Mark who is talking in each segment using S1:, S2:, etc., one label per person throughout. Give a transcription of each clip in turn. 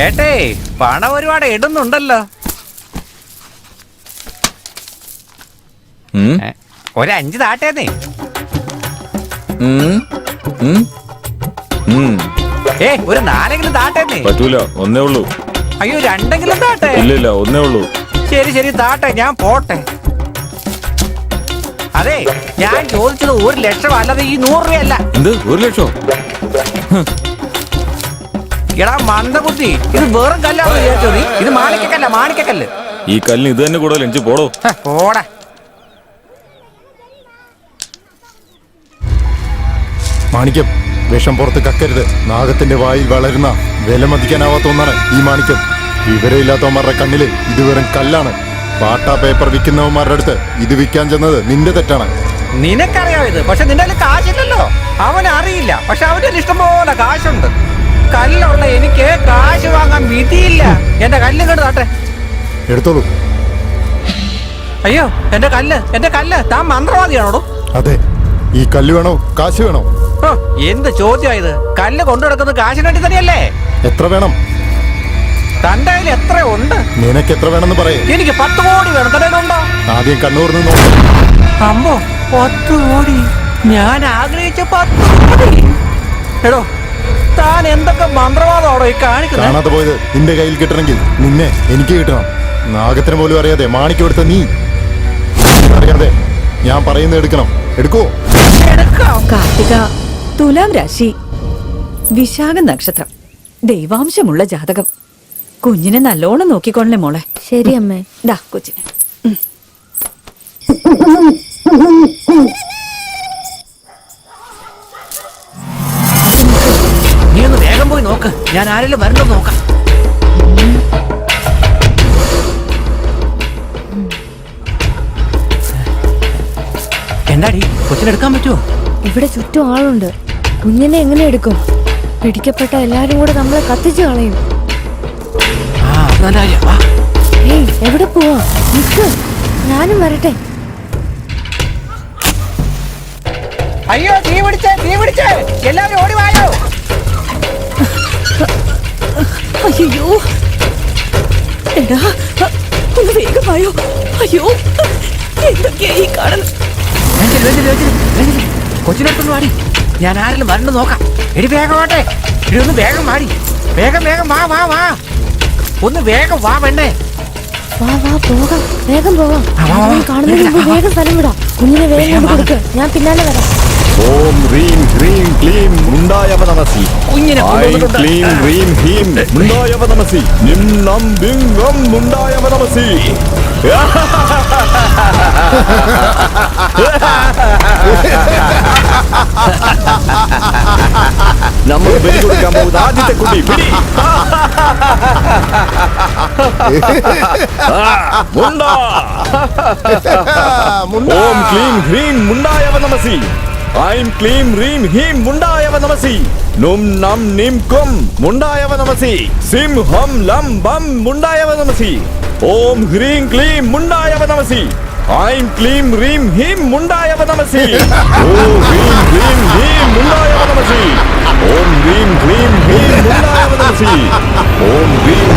S1: ഏട്ടേ പണം ഒരുപാട് ഇടുന്നുണ്ടല്ലോ ഒരഞ്ച് താട്ടേന്നേ. ഏ ഒരു നാലെങ്കിലും താട്ടേന്നേ.
S2: പറ്റൂല ഒന്നേ ഉള്ളൂ.
S1: അയ്യോ രണ്ടെങ്കിലും താട്ടെ.
S2: ഇല്ല ഒന്നേ ഉള്ളൂ.
S1: ശരി ശരി താട്ടെ ഞാൻ പോട്ടെ. അതെ ഞാൻ ചോദിച്ചത് ഒരു ലക്ഷം അല്ലാതെ ഈ നൂറ് രൂപയല്ല.
S2: എന്ത്? ഒരു ലക്ഷോ?
S1: എടാ മന്ദബുദ്ധി ഇത് വെറും കല്ലാന്ന് വിചാരിച്ചോ നീ? ഇത് മാണിക്കക്കല്ല മാണിക്കക്കല്ല്.
S2: ഈ കല്ലിന് ഇത് തന്നെ കൂടുതൽ എനിക്ക് പോടോ.
S1: ഹ, പോടാ.
S3: മാണിക്യം വിഷം പുറത്ത് കക്കരുത്. നാഗത്തിന്റെ വായിൽ വളരുന്ന വില മതിക്കാനാവാത്ത ഒന്നാണ് ഈ മാണിക്യം. വിവരമില്ലാത്തവന്മാരുടെ കണ്ണിൽ ഇത് വെറും കല്ലാണ്. പാട്ടാ പേപ്പർ വിൽക്കുന്നവന്മാരുടെ അടുത്ത് ഇത് വിൽക്കാൻ ചെന്നത് നിന്റെ തെറ്റാണ്.
S1: നിനക്കറിയാം ഇത് പക്ഷെ നിന്റെ കയ്യിൽ കാശില്ലല്ലോ. അവൻ അറിയില്ല പക്ഷെ അവന്റെ കയ്യിൽ ഇഷ്ടം പോലെ കാശുണ്ട്. കല്ലുള്ള എനിക്ക് കാശ് വാങ്ങാൻ വിധിയില്ല. എന്റെ കല്ല് കണ്ട് താട്ടെ.
S3: എടുത്തോളൂ.
S1: അയ്യോ എന്റെ കല്ല് എന്റെ കല്ല്. താൻ മന്ത്രവാദിയാണോ
S3: അതെ ഈ കല്ല് വേണോ കാശ് വേണോ?
S1: എന്ത് ചോദ്യം ഇത്? കല്ല് കൊണ്ടു നടക്കുന്നത് കാശിന് വേണ്ടി തന്നെയല്ലേ?
S3: എത്ര വേണം?
S1: തന്റെ കയ്യിൽ എത്ര ഉണ്ട്?
S3: നിനക്ക് എത്ര വേണമെന്ന് പറയും.
S1: എനിക്ക് പത്ത് കോടി വേണം. തന്റെ ഉണ്ടോ?
S3: ആദ്യം കണ്ണൂർ നിന്ന്
S1: അമ്മോ പത്ത് കോടി. ഞാൻ ആഗ്രഹിച്ച പത്ത് കോടി. എടോ താൻ എന്തൊക്കെ മന്ത്രവാദം അവിടെ കാണിക്കുന്നത്
S3: കാണാതെ പോയത് നിന്റെ കയ്യിൽ കിട്ടണമെങ്കിൽ നിന്നെ എനിക്ക് കിട്ടണം. നാഗത്തിന് പോലും അറിയാതെ മാണിക്ക് എടുത്ത നീ. അറിയാതെ ഞാൻ പറയുന്നത് എടുക്കണം. എടുക്കോ.
S4: കാർത്തിക തുലാം രാശി വിശാഖ നക്ഷത്രം ദൈവാംശമുള്ള ജാതകം. കുഞ്ഞിനെ നല്ലോണം നോക്കിക്കൊള്ളേ മോളെ.
S5: ശരി അമ്മേ.
S4: ഡാ കൊച്ചിനെ
S1: ഞാൻ ആരെങ്കിലും വരണ്ടോ നോക്കാം. എന്താടി കൊച്ചിനെടുക്കാൻ പറ്റുമോ
S5: ഇവിടെ ചുറ്റും ആളുണ്ട്. കുഞ്ഞിനെ എങ്ങനെ എടുക്കും? പിടിക്കപ്പെട്ട എല്ലാരും കൂടെ നമ്മളെ കത്തിച്ചു കളയും. ഏയ് എവിടെ പോവാ? നിക്ക്. ഞാനും വരട്ടെ.
S1: അയ്യോ തീ പിടിച്ചേ തീ പിടിച്ചേ. എല്ലാവരും ഓടി വായോ?
S4: അയ്യോ. എടാ ഒന്ന് വേഗം വായോ. അയ്യോ എന്തൊക്കെയാ ഈ കാണുന്നത്?
S1: കൊച്ചിനടുത്തൊന്ന് വാടി. ഞാൻ ആരെങ്കിലും വരണ്ട് നോക്കാം. എടി വേഗം വാട്ടെ. എടി ഒന്ന് വേഗം വാടി. വേഗം വേഗം വാ വാ വാ. ഒന്ന് വേഗം വാ വേണ്ടേ
S5: വാ വാ പോകാം. വേഗം പോകാം.
S1: ആ, വാ, വാ.
S5: കാണുന്നതിന് മുമ്പ് വേഗം സ്ഥലം വിടാം. കുഞ്ഞിനെ വേഗം കൊടുക്ക്. ഞാൻ പിന്നാലെ വരാം.
S2: ഓം ഹ്രീം ഹ്രീം ക്ലീം മുണ്ടായവ നമസി.
S1: കുഞ്ഞിനെ.
S2: ക്ലീം ഹ്രീം ഹീം മുണ്ടായവ നമസി. നിം നം ബിംഗം മുണ്ടായവ നമസി. നമ്മൾ ബലി കൊടുക്കാൻ പോകുന്ന ആദ്യത്തെ കുട്ടി പിടി. മുണ്ട. ഓം ക്ലീം ഹ്രീം മുണ്ടായവ നമസി. ഐം ക്ലീം ഹ്രീം ഹീം മുണ്ടായവ നമസി നും നം നിം കും മുണ്ടായവ നമസി സിം ഹം ലം ബം മുണ്ടായവ നമസി ഓം ഹ്രീം ക്ലീം മുണ്ടായവ നമസി ഐം ക്ലീം ഹ്രീം ഹീം മുണ്ടായവ നമസി ഓം ഹ്രീം ഹ്രീം ഹീം മുണ്ടായവ നമസി ഓം ഹ്രീം ഹ്രീം ഹീം മുണ്ടായവ നമസി ഓം ഹ്രീം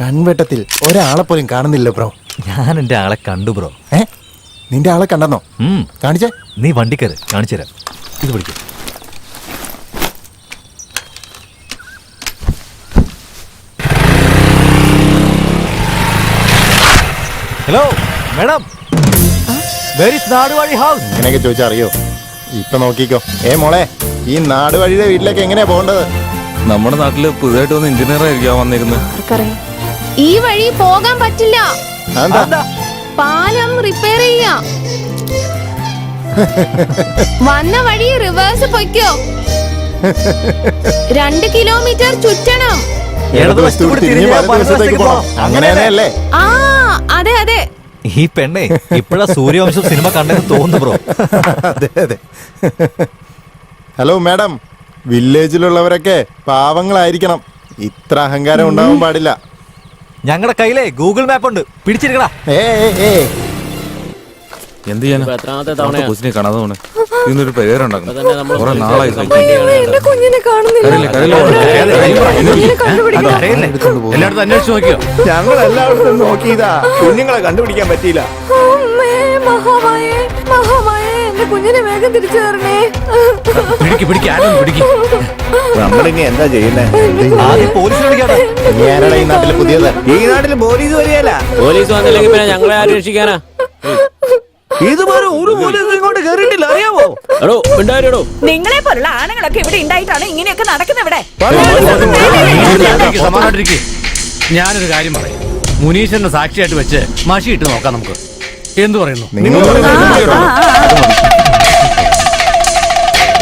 S3: കൺവെട്ടത്തിൽ ഒരാളെ പോലും കാണുന്നില്ല ബ്രോ.
S6: ഞാൻ എന്റെ ആളെ കണ്ടു ബ്രോ.
S3: ഏ? നിന്റെ ആളെ കണ്ടെന്നോ?
S6: ഉം,
S3: കാണിച്ചേ.
S6: നീ വണ്ടി കാണിച്ചു തരാം. ഇത് പിടിക്കും. Hello madam where is Naduvazhi house
S3: ഇങ്ങനെയൊക്കെ ചോദിച്ചാൽ അറിയോ? ഇപ്പൊ നോക്കിക്കോ. ഏ മോളെ ഈ നാട് വഴിയുടെ വീട്ടിലേക്ക് എങ്ങനെയാ പോകേണ്ടത്?
S2: നമ്മുടെ നാട്ടിൽ പുതുതായിട്ട് വന്ന എഞ്ചിനീയർ ആയിരിക്കാം വന്നിരുന്നത്
S5: ആർക്കറിയാം. ഈ വഴി പോകാൻ പറ്റില്ല. പാലം റിപ്പയർ ചെയ്യാം. വന്ന വഴി റിവേഴ്സ് പൊയ്ക്കോ. രണ്ട് കിലോമീറ്റർ ചുറ്റണം.
S3: ഇടതുവശത്ത് കൂടി തിരിഞ്ഞ് വലതുവശത്തേക്ക് പോകണം അങ്ങനെ തന്നെയല്ലേ?
S5: ആ അതെ അതെ.
S6: ഈ പെണ്ണെ ഇപ്പഴാ സൂര്യവംശം സിനിമ കണ്ടെന്ന് തോന്നുന്നു ബ്രോ.
S3: അതെ അതെ. Hello madam. വില്ലേജിലുള്ളവരൊക്കെ പാവങ്ങളായിരിക്കണം. ഇത്ര അഹങ്കാരം ഉണ്ടാവാൻ പാടില്ല.
S6: ഞങ്ങളുടെ കയ്യിലേ ഗൂഗിൾ മാപ്പ് ഉണ്ട്. പിടിച്ചിരിക്കടാ.
S7: എന്ത് ചെയ്യാനാ?
S8: എത്രാമത്തെ
S7: അവിടുത്തെ
S8: തവണയാ
S7: കൊച്ചിനെ കാണാതെ പോണെ. ഇതിനൊരു പേരുണ്ടാക്കണം
S8: തന്നെ നമ്മൾ
S7: കുറെ നാളായി
S8: സംസാരിച്ച്
S7: സഹിക്കുന്നു.
S5: എന്റെ കുഞ്ഞിനെ കാണുന്നില്ല.
S7: കരയില്ലേ, കരയില്ലേ?
S5: കുഞ്ഞിനെ കണ്ടുപിടിക്കണം
S1: എല്ലായിടത്തും അന്വേഷിച്ച് നോക്കിയോ
S7: ഞങ്ങൾ എല്ലായിടത്തും നോക്കിയതാ. കുഞ്ഞുങ്ങളെ കണ്ടുപിടിക്കാൻ പറ്റിയില്ല.
S5: അമ്മേ മഹാമായേ മഹാമായേ എന്റെ കുഞ്ഞിനെ വേഗം തിരിച്ചു തരണേ.
S1: പിടിക്ക് പിടിക്ക്. ആരും പിടിക്ക്.
S7: നമ്മളിനി എന്താ ചെയ്യുന്നേ?
S6: ആദ്യം പോലീസ് വിളിക്കാതെ
S3: ആരാടാ ഈ നാട്ടിലെ പുതിയത്.
S7: ഈ നാട്ടിൽ പോലീസ് വരികയല്ല.
S8: പോലീസ് വന്നില്ലെങ്കിൽ പിന്നെ ഞങ്ങളെ ആരും രക്ഷിക്കാനാ?
S7: ഇതുവരെ ഒരു പോലീസ് ഇങ്ങോട്ട് കേറിട്ടില്ല അറിയാമോ
S8: എടോ മിണ്ടാരിടോ
S4: നിങ്ങളെ പോലുള്ള ആണുങ്ങളൊക്കെ ഇവിടെ ഉണ്ടായിട്ടാണ് ഇങ്ങനെയൊക്കെ നടക്കുന്നത് ഇവിടെ.
S1: സമാധാനമായിട്ടിരിക്ക്. ഞാനൊരു കാര്യം പറയാം. മുനീശ്വരനെ സാക്ഷിയായിട്ട് വെച്ച് മഷി ഇട്ട് നോക്കാം നമുക്ക്. എന്തു പറയുന്നു?
S3: നിങ്ങൾ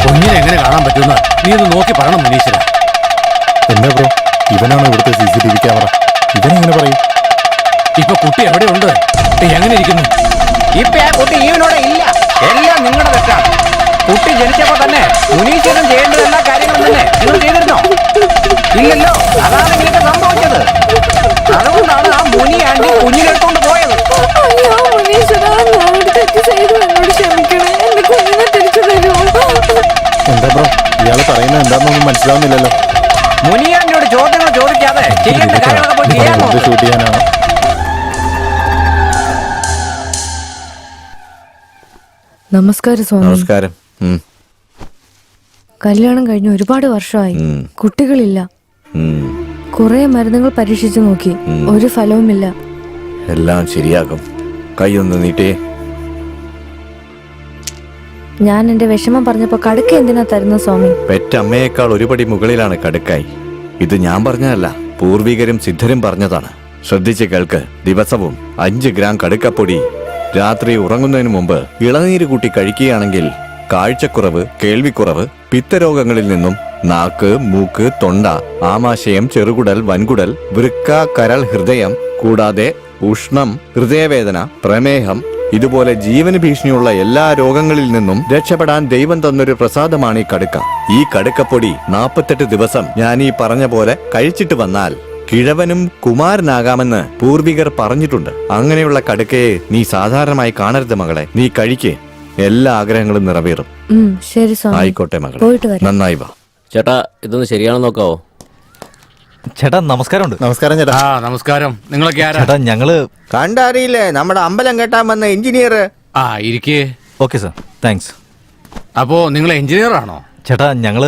S1: കുഞ്ഞിനെ എങ്ങനെ കാണാൻ പറ്റുന്ന നീ ഒന്ന് നോക്കി പറയണം മുനീശ്വര.
S3: എന്നാ ബ്രോ? ഇവനാണ് ഇവിടുത്തെ C C T V camera? ഇവനെങ്ങനെ പറയും?
S1: ഇപ്പൊ കുട്ടി എവിടെയുണ്ട് എങ്ങനെ ഇരിക്കുന്നു? ഇപ്പൊ ആ കുട്ടി ഈവനോടെ ഇല്ല. എല്ലാം നിങ്ങളുടെ തെറ്റാണ് കുട്ടി ജനിച്ചപ്പോ തന്നെ മുനീശ്വരൻ ചെയ്യേണ്ട എല്ലാ കാര്യങ്ങളും തന്നെ. നിങ്ങൾ ചെയ്തിരുന്നോ? ഇല്ലല്ലോ. അതാണ് ഇങ്ങനെയൊക്കെ സംഭവിച്ചത്. അതുകൊണ്ടാണ് ആ മുനി ആന്റി കുഞ്ഞിനെടുത്തോണ്ട്
S3: എന്താ ബ്രോ ഇയാൾ പറയുന്നത് എന്താണെന്നൊന്നും മനസ്സിലാവുന്നില്ലല്ലോ.
S1: മുനി ആന്റിയോട് ചോദ്യങ്ങൾ ചോദിക്കാതെ ചെയ്യേണ്ട കാര്യങ്ങളൊക്കെ പോയി ചെയ്യാൻ
S3: എന്ത്
S1: നോക്ക്.
S3: ഷൂട്ട് ചെയ്യാനാണ്.
S5: നമസ്കാരം സ്വാമി.
S7: നമസ്കാരം. ഉം,
S5: കല്യാണം കഴിഞ്ഞ് ഒരുപാട് വർഷമായി.
S7: ഉം,
S5: കുട്ടികളില്ല.
S7: ഉം.
S5: കുറെ മരുന്നുകൾ പരീക്ഷിച്ചു നോക്കി. ഒരു ഫലവുമില്ല.
S7: എല്ലാം ശരിയാകും. കൈ ഒന്ന് നീട്ടേ.
S5: ഞാൻ എന്റെ വിഷമം പറഞ്ഞപ്പോ കടുക്ക എന്തിനാ തരുന്ന സ്വാമി?
S7: പെറ്റമ്മയേക്കാൾ ഒരുപടി മുകളിലാണ് കടുക്കായി. ഇത് ഞാൻ പറഞ്ഞതല്ല പൂർവികരും സിദ്ധരും പറഞ്ഞതാണ്. ശ്രദ്ധിച്ച് കേൾക്ക് ദിവസവും അഞ്ച് ഗ്രാം കടുക്കപ്പൊടി രാത്രി ഉറങ്ങുന്നതിന് മുമ്പ് ഇളനീര് കൂട്ടി കഴിക്കുകയാണെങ്കിൽ കാഴ്ചക്കുറവ് കേൾവിക്കുറവ് പിത്തരോഗങ്ങളിൽ നിന്നും നാക്ക് മൂക്ക് തൊണ്ട ആമാശയം ചെറുകുടൽ വൻകുടൽ വൃക്ക കരൾ ഹൃദയം കൂടാതെ ഉഷ്ണം ഹൃദയവേദന പ്രമേഹം ഇതുപോലെ ജീവന് ഭീഷണിയുള്ള എല്ലാ രോഗങ്ങളിൽ നിന്നും രക്ഷപ്പെടാൻ ദൈവം തന്നൊരു പ്രസാദമാണ് ഈ കടുക്ക. ഈ കടുക്കപ്പൊടി നാൽപ്പത്തെട്ട് ദിവസം ഞാൻ ഈ പറഞ്ഞ പോലെ കഴിച്ചിട്ട് വന്നാൽ കിഴവനും കുമാരനാകാമെന്ന് പൂർവികർ പറഞ്ഞിട്ടുണ്ട്. അങ്ങനെയുള്ള കടുക്കയെ നീ സാധാരണമായി കാണരുത് മകളെ. നീ കഴിക്കേ. എല്ലാ ആഗ്രഹങ്ങളും നിറവേറും.
S5: ശരി
S7: ആയിക്കോട്ടെ മകളെ.
S5: പോയിട്ട് വരാം.
S7: നന്നായി വാ.
S8: ചേട്ടാ ഇതൊന്ന് ശരിയാണെന്ന് നോക്കാവോ?
S6: ചേട്ടാ നമസ്കാരമുണ്ട്.
S3: നമസ്കാരം ചേട്ടാ.
S1: ആ നമസ്കാരം. നിങ്ങളൊക്കെ ആരാ?
S6: ചേട്ടാ ഞങ്ങൾ
S7: കണ്ടറിയില്ലേ? നമ്മുടെ അമ്പലം കെട്ടാൻ വന്ന എഞ്ചിനീയർ
S1: ആ ഇരിക്കേ.
S6: Okay sir. താങ്ക്സ്
S1: അപ്പോ നിങ്ങൾ എഞ്ചിനീയർ ആണോ?
S6: ചേട്ടാ ഞങ്ങൾ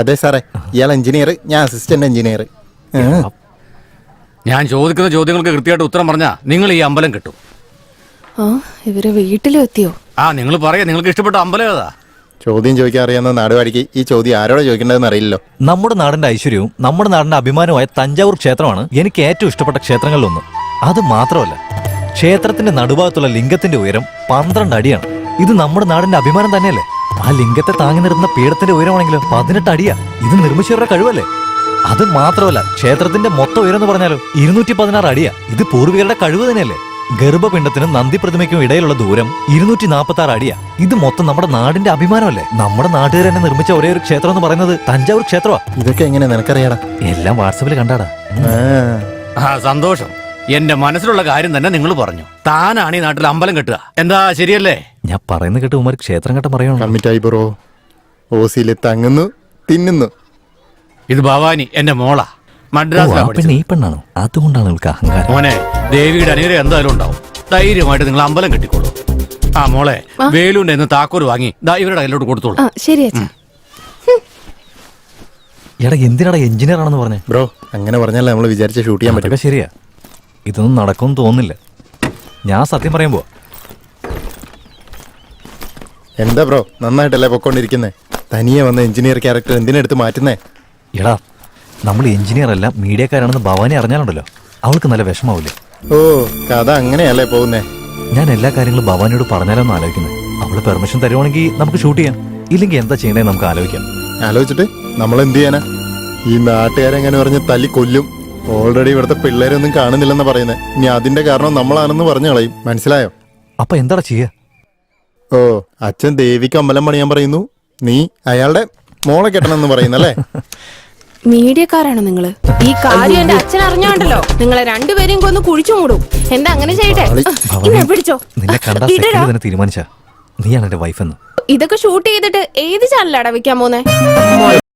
S3: അതെ സാറേ. ഇയാൾ എഞ്ചിനീയർ ഞാൻ അസിസ്റ്റന്റ് എഞ്ചിനീയർ
S1: ഞാൻ ചോദിക്കുന്ന ചോദ്യങ്ങൾക്ക് കൃത്യമായിട്ട് ഉത്തരം പറഞ്ഞാ നിങ്ങൾ ഈ അമ്പലം കിട്ടും.
S5: ആ ഇവർ വീട്ടിലെത്തിയോ?
S1: ആ നിങ്ങൾ പറയാ നിങ്ങൾക്ക് ഇഷ്ടപ്പെട്ട അമ്പലം ഏതാ?
S3: ചോദ്യം ചോദിക്കാൻ അറിയാവുന്ന നാടുവാടിക്ക് ഈ ചോദ്യം ആരോടെ ചോദിക്കേണ്ടതെന്ന് അറിയില്ലല്ലോ.
S6: നമ്മുടെ നാടിന്റെ ഐശ്വര്യവും നമ്മുടെ നാടിന്റെ അഭിമാനവുമായ തഞ്ചാവൂർ ക്ഷേത്രമാണ് എനിക്ക് ഏറ്റവും ഇഷ്ടപ്പെട്ട ക്ഷേത്രങ്ങളിലൊന്ന്. അത് മാത്രമല്ല ക്ഷേത്രത്തിന്റെ നടുഭാഗത്തുള്ള ലിംഗത്തിന്റെ ഉയരം പന്ത്രണ്ട് അടിയാണ്. ഇത് നമ്മുടെ നാടിന്റെ അഭിമാനം തന്നെയല്ലേ? ആ ലിംഗത്തെ താങ്ങി നിർത്തുന്ന പീഠത്തിന്റെ ഉയരമാണെങ്കിലും പതിനെട്ട് അടിയാ. ഇത് നിർമ്മിച്ചവരുടെ കഴിവല്ലേ? അത് മാത്രമല്ല ക്ഷേത്രത്തിന്റെ മൊത്തം ഉയരം എന്ന് പറഞ്ഞാലോ ഇരുന്നൂറ്റി പതിനാറ് അടിയാ. ഇത് പൂർവികരുടെ കഴിവ് തന്നെയല്ലേ? ഗർഭപിണ്ഡത്തിനും നന്ദി പ്രതിമയ്ക്കും ഇടയിലുള്ള ദൂരം ഇരുന്നൂറ്റി നാൽപ്പത്തി ആറ് അടിയാ. ഇത് മൊത്തം നമ്മുടെ നാടിന്റെ അഭിമാനമല്ലേ? നമ്മുടെ നാട്ടുകാർ തന്നെ നിർമ്മിച്ച ഒരേ ഒരു ക്ഷേത്രം എന്ന് പറയുന്നത് തഞ്ചാവൂർ ക്ഷേത്രമാ.
S3: ഇതൊക്കെ എങ്ങനെ നിനക്കറിയാടാ?
S6: എല്ലാം വാട്സപ്പിൽ കണ്ടാടാ.
S3: ആ,
S1: സന്തോഷം. എന്റെ മനസ്സിലുള്ള കാര്യം തന്നെ നിങ്ങൾ പറഞ്ഞു. താനാണ് ഈ നാട്ടിൽ അമ്പലം കെട്ടുക. എന്താ ശരിയല്ലേ?
S6: ഞാൻ പറയുന്ന കേട്ട് ഉമാർ ക്ഷേത്രം കെട്ടം പറയണോ
S3: കമ്മിറ്റായി ബ്രോ. ഓസിയിൽ തങ്ങുന്നു തിന്നുന്നു.
S1: ഇത് ഭവാനി എന്റെ മോളാ.
S6: മദ്രാസ്
S1: മദ്രാസിലാ പഠിച്ചത്
S6: പെണ്ണ് ഈ പെണ്ണാണോ? അതുകൊണ്ടാണ് നിങ്ങൾക്ക് അഹങ്കാരം.
S1: മോനെ ദേവിയുടെ അനുഗ്രഹം എന്തായാലും ഉണ്ടാവും. ധൈര്യമായിട്ട് നിങ്ങൾ അമ്പലം കെട്ടിക്കോളൂ ആ മോളെ വേലുവിന്റെ ഇന്ന് താക്കോൽ വാങ്ങി ദാ ഇവരുടെ കയ്യിലോട്ട് കൊടുത്തോളൂ.
S5: ആ ശരി അച്ഛാ.
S6: എടാ എന്തിനാടാ എഞ്ചിനീയർ ആണെന്ന് പറഞ്ഞേ?
S3: ബ്രോ അങ്ങനെ പറഞ്ഞാലേ നമ്മൾ വിചാരിച്ച ഷൂട്ട് ചെയ്യാൻ പറ്റും.
S6: അതൊക്കെ ശരിയാ. ഇതൊന്നും നടക്കും തോന്നില്ല ഞാൻ സത്യം പറയുമ്പോ
S3: എന്താ ബ്രോ നന്നായിട്ടല്ലേ പൊക്കോണ്ടിരിക്കുന്നേ? തനിയെ വന്ന എഞ്ചിനീയർ ക്യാരക്ടർ എന്തിനെടുത്ത് മാറ്റുന്നേ?
S6: എടാ നമ്മൾ എഞ്ചിനീയർ അല്ല മീഡിയക്കാരാണെന്ന് ഭവാനി അറിഞ്ഞാലുണ്ടല്ലോ. അവൾക്ക് നല്ല വിഷമാവില്ലേ
S3: ഓ കഥ അങ്ങനെയല്ലേ പോകുന്നേ?
S6: ഞാൻ എല്ലാ കാര്യങ്ങളും ഭവാനിയോട് പറഞ്ഞാലോന്ന് ആലോചിക്കുന്നത് അവൾ പെർമിഷൻ തരുവാണെങ്കിൽ നമുക്ക് ഷൂട്ട് ചെയ്യാം. ഇല്ലെങ്കിൽ എന്താ ചെയ്യണേ നമുക്ക് ആലോചിക്കാം.
S3: ആലോചിച്ചിട്ട് നമ്മൾ എന്ത് ചെയ്യാനാ? ഈ നാട്ടുകാരെങ്ങനെ പറഞ്ഞ് തല്ലി കൊല്ലും? ഓൾറെഡി ഇവിടുത്തെ പിള്ളേരൊന്നും കാണുന്നില്ലെന്ന് പറയുന്നത് ഇനി അതിന്റെ കാരണം നമ്മളാണെന്ന് പറഞ്ഞു കളയും. മനസ്സിലായോ?
S6: അപ്പൊ എന്താടാ ചെയ്യ?
S3: ഓ അച്ഛൻ ദേവിക്ക് അമ്പലം പണിയാൻ പറയുന്നു. നീ അയാളുടെ മോളെ കെട്ടണം കെട്ടണമെന്ന് പറയുന്നല്ലേ?
S9: മീഡിയക്കാരാണോ നിങ്ങൾ? ഈ കാര്യം എന്റെ അച്ഛൻ അറിഞ്ഞോണ്ടല്ലോ നിങ്ങളെ രണ്ടുപേരെയും കൊന്ന് കുഴിച്ചു മൂടും. എന്താ അങ്ങനെ ചെയ്യട്ടെ? ഇന്നെ പിടിച്ചോ.
S6: നിന്നെ കണ്ട
S9: ഇടടാ.
S6: തന്നെ തീരുമാനിച്ച. നീയാണ് എന്റെ വൈഫ് എന്ന്.
S9: ഇതൊക്കെ ഷൂട്ട് ചെയ്തിട്ട് ഏത് ചാനലാടാ വെക്കാൻ പോന്നെ?